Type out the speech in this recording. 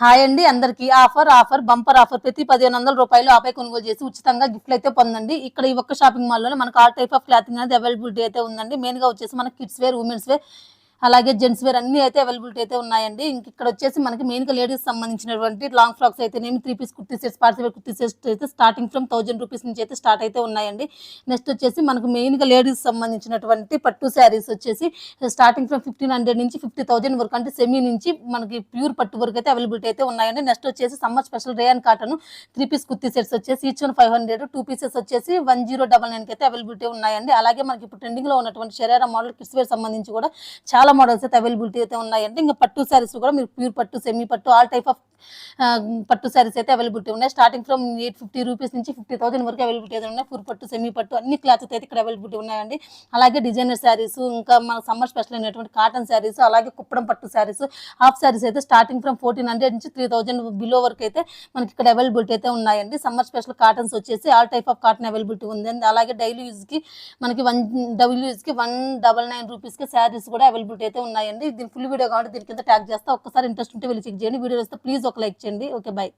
Hi అండి అందరికి. Offer offer bumper offer. ప్రతి పదిహేను వందల రూపాయలు ఆపై కొనుగోలు చేసి ఉచితంగా గిఫ్ట్లు అయితే పొందండి. ఇక్కడ ఈ ఒక్క షాపింగ్ మాల్లో మనకు ఆల్ టైప్ ఆఫ్ క్లాతింగ్ అనేది అవైలబిలిటీ అయితే ఉందండి. మెయిన్గా వచ్చేసి మనకి కిడ్స్ వేర్ ఉమెన్స్ వేర్ అలాగే జెంట్స్ వేర్ అన్ని అయితే అవైలబిలిటీ అయితే ఉన్నాయండి. ఇంక ఇక్కడ వచ్చేసి మనకి మెయిన్గా లేడీస్ సంబంధించినటువంటి లాంగ్ ఫ్రాక్స్ అయితేనేమి three piece kurti sets party wear kurti sets అయితే స్టార్టింగ్ ఫ్రమ్ థౌజండ్ రూపీస్ నుంచి అయితే స్టార్ట్ అయితే ఉన్నాయండి. నెక్స్ట్ వచ్చేసి మనకు మెయిన్గా లేడీస్ సంబంధించినటువంటి పట్టు శారీస్ వచ్చేసి స్టార్టింగ్ ఫ్రమ్ ఫిఫ్టీన్ హండ్రెడ్ నుంచి ఫిఫ్టీ థౌసండ్ వరకు అంటే సెమీ నుంచి మనకి ప్యూర్ పట్టు వరకు అయితే అవైలబిలిటీ అయితే ఉన్నాయండి. నెక్స్ట్ వచ్చేసి summer special rayon cotton three piece kurti sets వచ్చేసి each one five hundred two pieces వచ్చేసి వన్ జీరో డబల్ నైన్కి అయితే అవైలబిలిటీ ఉన్నాయండి. అలాగే మనకి ఇప్పుడు ట్రెండింగ్లో ఉన్నటువంటి శరీర మోడల్ కిడ్స్ వేర్ సంబంధించి కూడా చాలా మోడల్స్ అయితే అవైలబిలిటీ అయితే ఉన్నాయండి. ఇంకా పట్టు శారీస్ కూడా మీరు ప్యూర్ పట్టు సెమీ పట్టు ఆల్ టైప్ ఆఫ్ పట్టు శారీస్ అయితే అవైలబిలిటీ ఉన్నాయి. Starting from eight fifty rupees నుంచి ఫిఫ్టీ థౌసండ్ వరకు అవైలబిలిటీ అయితే ఉన్నాయి. ఫుర్ పట్టు సెమీ పట్టు అన్ని క్లాత్స్ అయితే ఇక్కడ అవైలబిలిటీ ఉన్నాయండి. అలాగే డిజైనర్ శారీస్ ఇంకా మన సమ్మర్ స్పెషల్ అయినటువంటి కాటన్ శారీస్ అలాగే కుప్పడం పట్టు శారీస్ హాఫ్ శారీస్ అయితే స్టార్టింగ్ ఫ్రమ్ ఫోర్టీన్ హండ్రెడ్ నుంచి త్రీ థౌసండ్ బిలో వరకు అయితే మనకి ఇక్కడ అవైలబిలిటీ అయితే ఉన్నాయండి. సమ్మర్ స్పెషల్ కాటన్స్ వచ్చేసి all type of cotton availability ఉంది అలాగే డైలీ యూజ్కి మనకి వన్ డబ్ల్యూ యూజ్కి వన్ డబల్ నైన్ రూపీస్కి శారీస్ కూడా అవైలబిలిటీ అయితే ఉన్నాయండి. దీని ఫుల్ వీడియో కాబట్టి దీని కింద ట్యాగ్ చేస్తా. ఒకసారి ఇంట్రెస్ట్ ఉంటే వెళ్ళి చెక్ చేయండి. వీడియో వస్తే ప్లీజ్ ఒక లైక్ చేయండి. Okay by